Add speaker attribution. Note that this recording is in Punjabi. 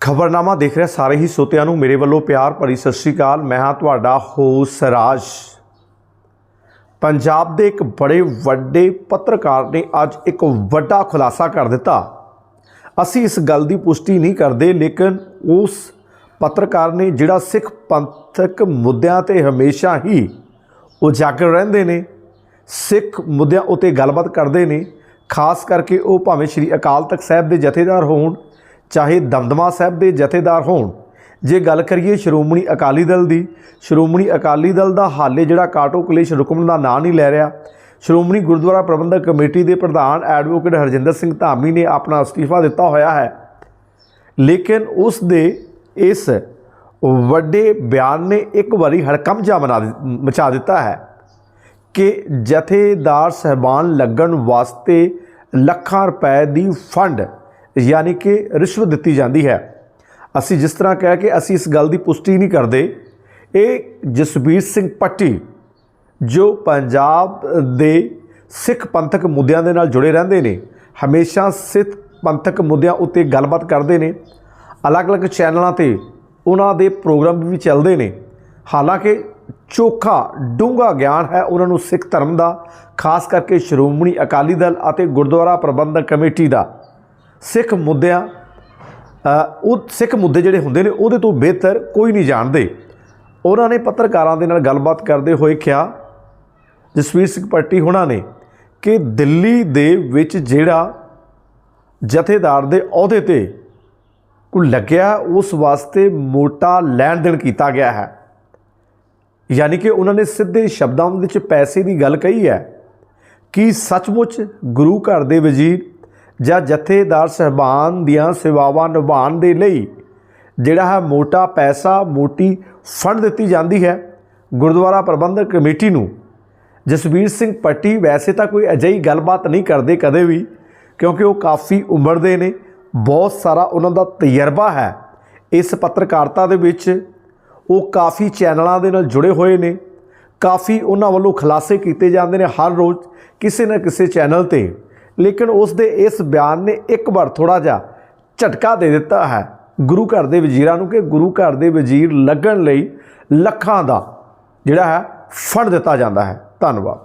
Speaker 1: ਖਬਰਨਾਮਾ ਦੇਖ ਰਿਹਾ ਸਾਰੇ ਹੀ ਸੋਤਿਆਂ ਨੂੰ ਮੇਰੇ ਵੱਲੋਂ ਪਿਆਰ ਭਰੀ ਸਤਿ ਸ਼੍ਰੀ ਅਕਾਲ। ਮੈਂ ਹਾਂ ਤੁਹਾਡਾ ਹੋਸ ਰਾਜ। ਪੰਜਾਬ ਦੇ ਇੱਕ ਬੜੇ ਵੱਡੇ ਪੱਤਰਕਾਰ ਨੇ ਅੱਜ ਇੱਕ ਵੱਡਾ ਖੁਲਾਸਾ ਕਰ ਦਿੱਤਾ। ਅਸੀਂ ਇਸ ਗੱਲ ਦੀ ਪੁਸ਼ਟੀ ਨਹੀਂ ਕਰਦੇ, ਲੇਕਿਨ ਉਸ ਪੱਤਰਕਾਰ ਨੇ ਜਿਹੜਾ ਸਿੱਖ ਪੰਥਕ ਮੁੱਦਿਆਂ ਤੇ ਹਮੇਸ਼ਾ ਹੀ ਉਜਾਗਰ ਰਹਿੰਦੇ ਨੇ, ਸਿੱਖ ਮੁੱਦਿਆਂ ਉਤੇ ਗੱਲਬਾਤ ਕਰਦੇ ਨੇ, ਖਾਸ ਕਰਕੇ ਉਹ ਭਾਵੇਂ ਸ੍ਰੀ ਅਕਾਲ ਤਖਤ ਸਾਹਿਬ ਦੇ ਜਥੇਦਾਰ ਹੋਣ ਚਾਹੇ ਦਮਦਮਾ ਸਾਹਿਬ ਦੇ ਜਥੇਦਾਰ ਹੋਣ। ਜੇ ਗੱਲ ਕਰੀਏ ਸ਼੍ਰੋਮਣੀ ਅਕਾਲੀ ਦਲ ਦੀ, ਸ਼੍ਰੋਮਣੀ ਅਕਾਲੀ ਦਲ ਦਾ ਹਾਲੇ ਜਿਹੜਾ ਕਾਟੋ ਕਲੇਸ਼ ਰੁਕਣ ਦਾ ਨਾਂ ਨਹੀਂ ਲੈ ਰਿਹਾ। ਸ਼੍ਰੋਮਣੀ ਗੁਰਦੁਆਰਾ ਪ੍ਰਬੰਧਕ ਕਮੇਟੀ ਦੇ ਪ੍ਰਧਾਨ ਐਡਵੋਕੇਟ ਹਰਜਿੰਦਰ ਸਿੰਘ ਧਾਮੀ ਨੇ ਆਪਣਾ ਅਸਤੀਫਾ ਦਿੱਤਾ ਹੋਇਆ ਹੈ। ਲੇਕਿਨ ਉਸ ਦੇ ਇਸ ਵੱਡੇ ਬਿਆਨ ਨੇ ਇੱਕ ਵਾਰੀ ਹੜਕੰਪ ਜਾ ਬਣਾ ਦਿੱ- ਮਚਾ ਦਿੱਤਾ ਹੈ ਕਿ ਜਥੇਦਾਰ ਸਹਿਬਾਨ ਲੱਗਣ ਵਾਸਤੇ ਲੱਖਾਂ ਰੁਪਏ ਦੀ ਫੰਡ ਯਾਨੀ ਕਿ ਰਿਸ਼ਵਤ ਦਿੱਤੀ ਜਾਂਦੀ ਹੈ। ਅਸੀਂ ਜਿਸ ਤਰ੍ਹਾਂ ਕਹਿ ਕੇ ਅਸੀਂ ਇਸ ਗੱਲ ਦੀ ਪੁਸ਼ਟੀ ਨਹੀਂ ਕਰਦੇ, ਇਹ ਜਸਬੀਰ ਸਿੰਘ ਪੱਟੀ, ਜੋ ਪੰਜਾਬ ਦੇ ਸਿੱਖ ਪੰਥਕ ਮੁੱਦਿਆਂ ਦੇ ਨਾਲ ਜੁੜੇ ਰਹਿੰਦੇ ਨੇ, ਹਮੇਸ਼ਾ ਸਿੱਖ ਪੰਥਕ ਮੁੱਦਿਆਂ ਉੱਤੇ ਗੱਲਬਾਤ ਕਰਦੇ ਨੇ। ਅਲੱਗ-ਅਲੱਗ ਚੈਨਲਾਂ ਤੇ ਉਹਨਾਂ ਦੇ ਪ੍ਰੋਗਰਾਮ ਵੀ ਚੱਲਦੇ ਨੇ। ਹਾਲਾਂਕਿ ਚੋਖਾ ਡੂੰਘਾ ਗਿਆਨ ਹੈ ਉਹਨਾਂ ਨੂੰ ਸਿੱਖ ਧਰਮ ਦਾ, ਖਾਸ ਕਰਕੇ ਸ਼੍ਰੋਮਣੀ ਅਕਾਲੀ ਦਲ ਅਤੇ ਗੁਰਦੁਆਰਾ ਪ੍ਰਬੰਧਕ ਕਮੇਟੀ ਦਾ। ਸਿੱਖ ਮੁੱਦਿਆਂ ਉਹ ਸਿੱਖ ਮੁੱਦੇ ਜਿਹੜੇ ਹੁੰਦੇ ਨੇ ਉਹਦੇ ਤੋਂ ਬਿਹਤਰ ਕੋਈ ਨਹੀਂ ਜਾਣਦੇ। ਉਹਨਾਂ ਨੇ ਪੱਤਰਕਾਰਾਂ ਦੇ ਨਾਲ ਗੱਲਬਾਤ ਕਰਦੇ ਹੋਏ ਕਿਹਾ, ਜਸਵੀਰ ਸਿੰਘ ਪੱਟੀ ਹੁਣਾਂ ਨੇ ਕਿ ਦਿੱਲੀ ਦੇ ਵਿੱਚ ਜਿਹੜਾ ਜਥੇਦਾਰ ਦੇ ਅਹੁਦੇ ਤੇ ਕੋਈ ਲੱਗਿਆ, ਉਸ ਵਾਸਤੇ ਮੋਟਾ ਲੈਣ ਦੇਣ ਕੀਤਾ ਗਿਆ ਹੈ। ਯਾਨੀ ਕਿ ਉਹਨਾਂ ਨੇ ਸਿੱਧੇ ਸ਼ਬਦਾਂ ਵਿੱਚ ਪੈਸੇ ਦੀ ਗੱਲ ਕਹੀ ਹੈ ਕਿ ਸੱਚਮੁੱਚ ਗੁਰੂ ਘਰ ਦੇ ਵਜ਼ੀਰ ਜਾਂ ਜਥੇਦਾਰ ਸਹਿਬਾਨ ਦੀਆਂ ਸੇਵਾਵਾਂ ਨਿਭਾਉਣ ਦੇ ਲਈ ਜਿਹੜਾ ਹੈ ਮੋਟਾ ਪੈਸਾ, ਮੋਟੀ ਫੰਡ ਦਿੱਤੀ ਜਾਂਦੀ ਹੈ। ਗੁਰਦੁਆਰਾ ਪ੍ਰਬੰਧਕ ਕਮੇਟੀ ਨੂੰ ਜਸਵੀਰ ਸਿੰਘ ਪੱਟੀ ਵੈਸੇ ਤਾਂ ਕੋਈ ਅਜਿਹੀ ਗੱਲਬਾਤ ਨਹੀਂ ਕਰਦੇ ਕਦੇ ਵੀ, ਕਿਉਂਕਿ ਉਹ ਕਾਫੀ ਉਮਰ ਦੇ ਨੇ, ਬਹੁਤ ਸਾਰਾ ਉਹਨਾਂ ਦਾ ਤਜਰਬਾ ਹੈ। ਇਸ ਪੱਤਰਕਾਰਤਾ ਦੇ ਵਿੱਚ ਉਹ ਕਾਫੀ ਚੈਨਲਾਂ ਦੇ ਨਾਲ ਜੁੜੇ ਹੋਏ ਨੇ, ਕਾਫੀ ਉਹਨਾਂ ਵੱਲੋਂ ਖੁਲਾਸੇ ਕੀਤੇ ਜਾਂਦੇ ਨੇ ਹਰ ਰੋਜ਼ ਕਿਸੇ ਨਾ ਕਿਸੇ ਚੈਨਲ ਤੇ। ਲੇਕਿਨ ਉਸ ਦੇ ਇਸ ਬਿਆਨ ਨੇ ਇੱਕ ਵਾਰ ਥੋੜਾ ਜਿਹਾ ਝਟਕਾ ਦੇ ਦਿੱਤਾ ਹੈ ਗੁਰੂ ਘਰ ਦੇ ਵਜ਼ੀਰਾਂ ਨੂੰ ਕਿ ਗੁਰੂ ਘਰ ਦੇ ਵਜ਼ੀਰ ਲੱਗਣ ਲਈ ਲੱਖਾਂ ਦਾ ਜਿਹੜਾ ਹੈ ਫੰਡ ਦਿੱਤਾ ਜਾਂਦਾ ਹੈ। ਧੰਨਵਾਦ।